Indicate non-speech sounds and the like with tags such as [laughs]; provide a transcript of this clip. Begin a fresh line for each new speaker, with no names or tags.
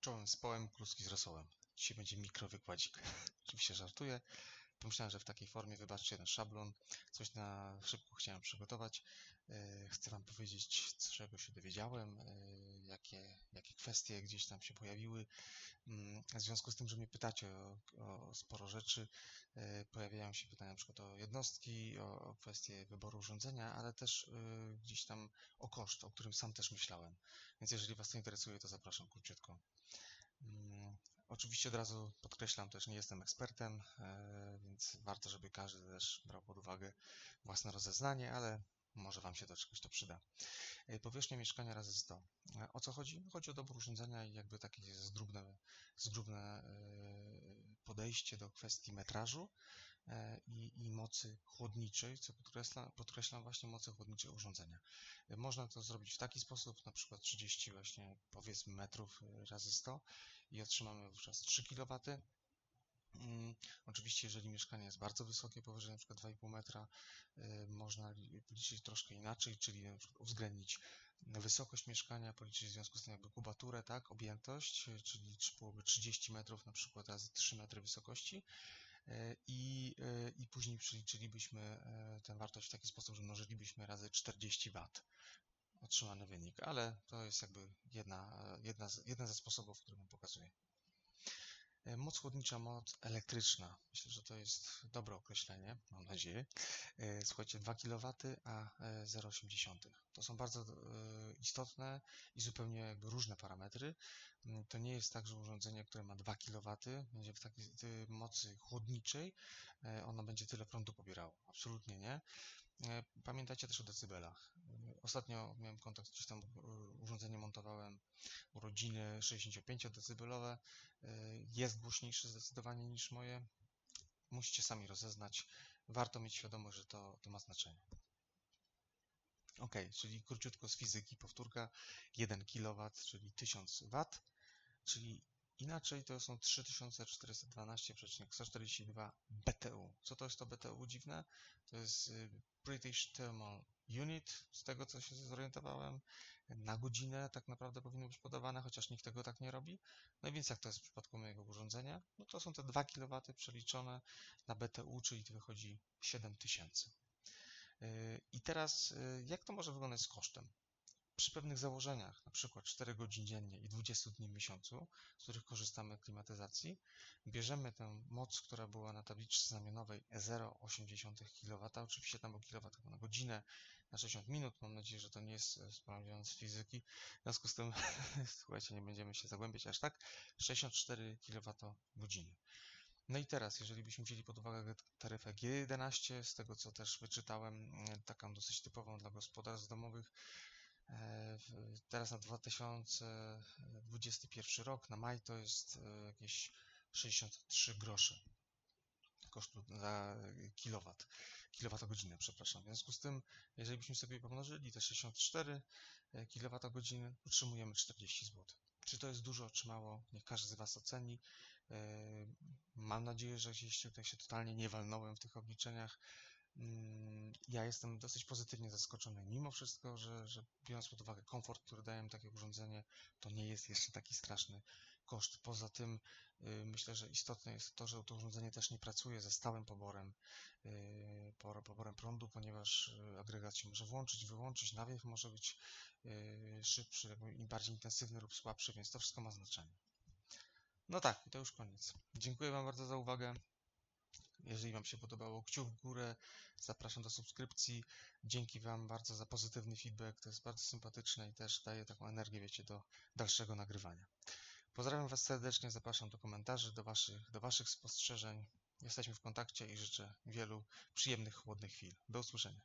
Czołem z połem, kluski z rosołem. Dzisiaj będzie mikrowykładzik. [laughs] Oczywiście żartuję. Pomyślałem, że w takiej formie wybaczcie ten szablon. Coś na szybko chciałem przygotować. E, chcę Wam powiedzieć, czego się dowiedziałem, e, jakie, jakie kwestie gdzieś tam się pojawiły. Mm, w związku z tym, że mnie pytacie o, o sporo rzeczy, e, pojawiają się pytania przykład o jednostki, o, o kwestie wyboru urządzenia, ale też gdzieś tam o koszt, o którym sam też myślałem. Więc jeżeli Was to interesuje, to zapraszam króciutko. Oczywiście od razu podkreślam też, nie jestem ekspertem, e, więc warto, żeby każdy też brał pod uwagę własne rozeznanie, ale może Wam się do czegoś to przyda. E, powierzchnia mieszkania razy 100. E, o co chodzi? Chodzi o dobór urządzenia i jakby takie zgrubne, zgrubne podejście do kwestii metrażu i, i mocy chłodniczej, co podkreślam, podkreślam właśnie mocy chłodniczej urządzenia. Można to zrobić w taki sposób, na przykład 30 właśnie powiedzmy metrów razy 100 i otrzymamy wówczas 3 kW Mm, oczywiście, jeżeli mieszkanie jest bardzo wysokie, powyżej np. 2,5 metra, można liczyć troszkę inaczej, czyli uwzględnić wysokość mieszkania, policzyć w związku z tym jakby kubaturę, tak, objętość, czyli byłoby 30 metrów na przykład razy 3 metry wysokości i, i później przeliczylibyśmy tę wartość w taki sposób, że mnożylibyśmy razy 40 W otrzymany wynik, ale to jest jakby jedna, jedna, jeden ze sposobów, który Wam pokazuję. E, moc chłodnicza, moc elektryczna. Myślę, że to jest dobre określenie, mam nadzieję. E, słuchajcie, 2 kW, a 0,8. E, to są bardzo istotne i zupełnie jakby różne parametry. Mm, to nie jest tak, że urządzenie, które ma 2 kW, będzie w takiej mocy chłodniczej, ono będzie tyle prądu pobierało. Absolutnie nie. Pamiętajcie też o decybelach. Ostatnio miałem kontakt, gdzieś tam urządzenie montowałem urodziny 65-decybelowe. Jest głośniejsze zdecydowanie niż moje. Musicie sami rozeznać. Warto mieć świadomość, że to, to ma znaczenie. Ok, czyli króciutko z fizyki powtórka. 1 kW, czyli 1000 W, czyli inaczej to są 3412,142 BTU. Co to jest to BTU dziwne? To jest y, British Thermal Unit, z tego co się zorientowałem, na godzinę tak naprawdę powinno być podawane, chociaż nikt tego tak nie robi. No więc jak to jest w przypadku mojego urządzenia? No to są te 2 kW przeliczone na BTU, czyli to wychodzi 7000. Y, I teraz y, jak to może wyglądać z kosztem? Przy pewnych założeniach, na przykład 4 godzin dziennie i 20 dni w miesiącu, z których korzystamy klimatyzacji, bierzemy tę moc, która była na tabliczce znamionowej 0,8 kW, oczywiście tam był kW na godzinę, na 60 minut, mam nadzieję, że to nie jest sprawdzone z fizyki, w związku z tym, [laughs] słuchajcie, nie będziemy się zagłębiać aż tak, 64 kWh. No i teraz, jeżeli byśmy wzięli pod uwagę taryfę G11, z tego co też wyczytałem, taką dosyć typową dla gospodarstw domowych, E, teraz na 2021 rok, na maj to jest e, jakieś 63 grosze kosztu za kilowat, kilowatogodzinę, przepraszam. W związku z tym, jeżeli byśmy sobie pomnożyli te 64 e, kilowatogodziny, utrzymujemy 40 zł. Czy to jest dużo, czy mało? Niech każdy z Was oceni. Mam nadzieję, że gdzieś tutaj się totalnie nie walnąłem w tych obliczeniach. Mm, ja jestem dosyć pozytywnie zaskoczony, mimo wszystko, że, że biorąc pod uwagę komfort, który daje mi takie urządzenie, to nie jest jeszcze taki straszny koszt. Poza tym y, myślę, że istotne jest to, że to urządzenie też nie pracuje ze stałym poborem, y, poborem prądu, ponieważ y, agregat się może włączyć, wyłączyć, nawiew może być szybszy, im bardziej intensywny lub słabszy, więc to wszystko ma znaczenie. No tak, to już koniec. Dziękuję Wam bardzo za uwagę. Jeżeli Wam się podobało, kciuk w górę, zapraszam do subskrypcji. Dzięki Wam bardzo za pozytywny feedback, to jest bardzo sympatyczne i też daje taką energię, wiecie, do dalszego nagrywania. Pozdrawiam Was serdecznie, zapraszam do komentarzy, do Waszych, do waszych spostrzeżeń. Jesteśmy w kontakcie i życzę wielu przyjemnych, chłodnych chwil. Do usłyszenia.